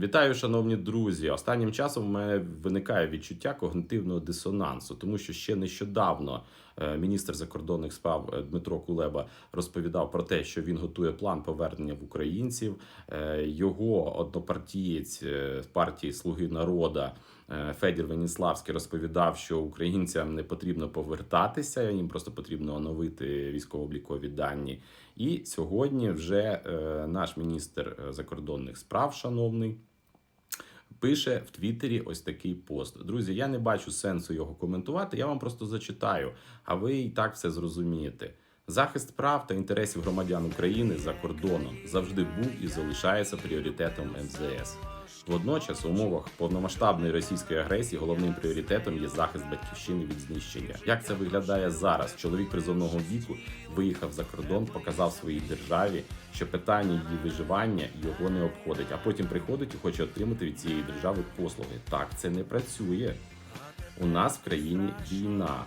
Вітаю, шановні друзі. Останнім часом в мене виникає відчуття когнитивного дисонансу, тому що ще нещодавно е, міністр закордонних справ е, Дмитро Кулеба розповідав про те, що він готує план повернення в українців. Е, Його однопартієць партії Слуги народа Федір Веніславський розповідав, що українцям не потрібно повертатися, їм просто потрібно оновити військово-облікові дані. І сьогодні вже наш міністр закордонних справ, шановний, пише в Твіттері ось такий пост. Друзі, я не бачу сенсу його коментувати. Я вам просто зачитаю, а ви і так все зрозумієте. Захист прав та інтересів громадян України за кордоном завжди був і залишається пріоритетом МЗС. Водночас, в умовах повномасштабної російської агресії головним пріоритетом є захист батьківщини від знищення. Як це виглядає зараз? Чоловік призовного віку виїхав за кордон, показав своїй державі, що питання її виживання його не обходить, а потім приходить і хоче отримати від цієї держави послуги. Так це не працює. У нас в країні війна.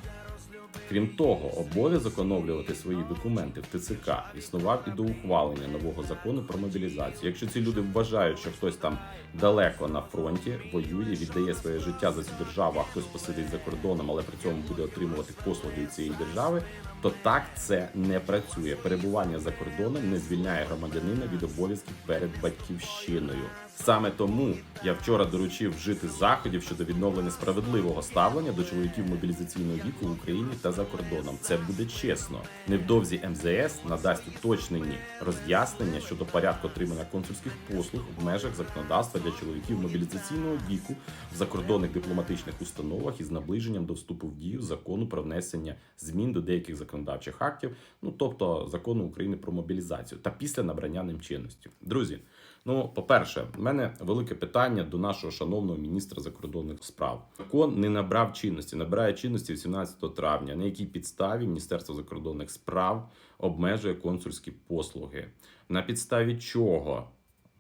Крім того, обов'язок оновлювати свої документи в ТЦК існував і до ухвалення нового закону про мобілізацію. Якщо ці люди вважають, що хтось там далеко на фронті воює, віддає своє життя за цю державу, а хтось посидить за кордоном, але при цьому буде отримувати послуги цієї держави, то так це не працює. Перебування за кордоном не звільняє громадянина від обов'язків перед батьківщиною. Саме тому я вчора доручив вжити заходів щодо відновлення справедливого ставлення до чоловіків мобілізаційного віку в Україні та за кордоном. Це буде чесно. Невдовзі МЗС надасть уточнені роз'яснення щодо порядку отримання консульських послуг в межах законодавства для чоловіків мобілізаційного віку в закордонних дипломатичних установах із наближенням до вступу в дію закону про внесення змін до деяких законодавчих актів, ну тобто закону України про мобілізацію, та після набрання ним чинності. Друзі. Ну, по-перше, в мене велике питання до нашого шановного міністра закордонних справ. Закон не набрав чинності, набирає чинності 18 травня. На якій підставі Міністерство закордонних справ обмежує консульські послуги? На підставі чого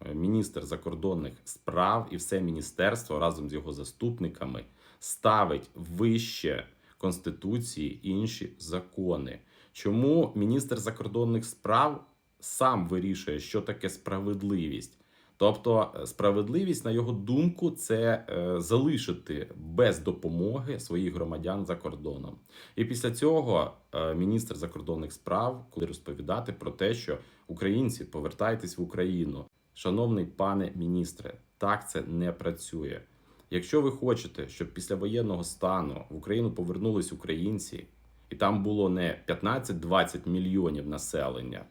е, міністр закордонних справ і все міністерство разом з його заступниками ставить вище конституції інші закони? Чому міністр закордонних справ сам вирішує, що таке справедливість? Тобто, е, справедливість, на його думку, це е, залишити без допомоги своїх громадян за кордоном. І після цього е, міністр закордонних справ, коли розповідати про те, що українці повертайтесь в Україну, шановний пане міністре, так це не працює. Якщо ви хочете, щоб після воєнного стану в Україну повернулись українці, і там було не 15-20 мільйонів населення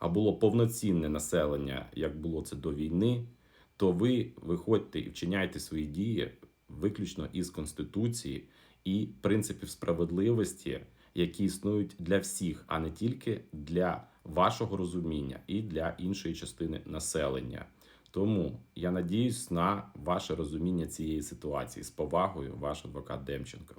а було повноцінне населення, як було це до війни, то ви виходьте і вчиняйте свої дії виключно із конституції і принципів справедливості, які існують для всіх, а не тільки для вашого розуміння і для іншої частини населення. Тому я надіюсь на ваше розуміння цієї ситуації з повагою, ваш адвокат Демченко.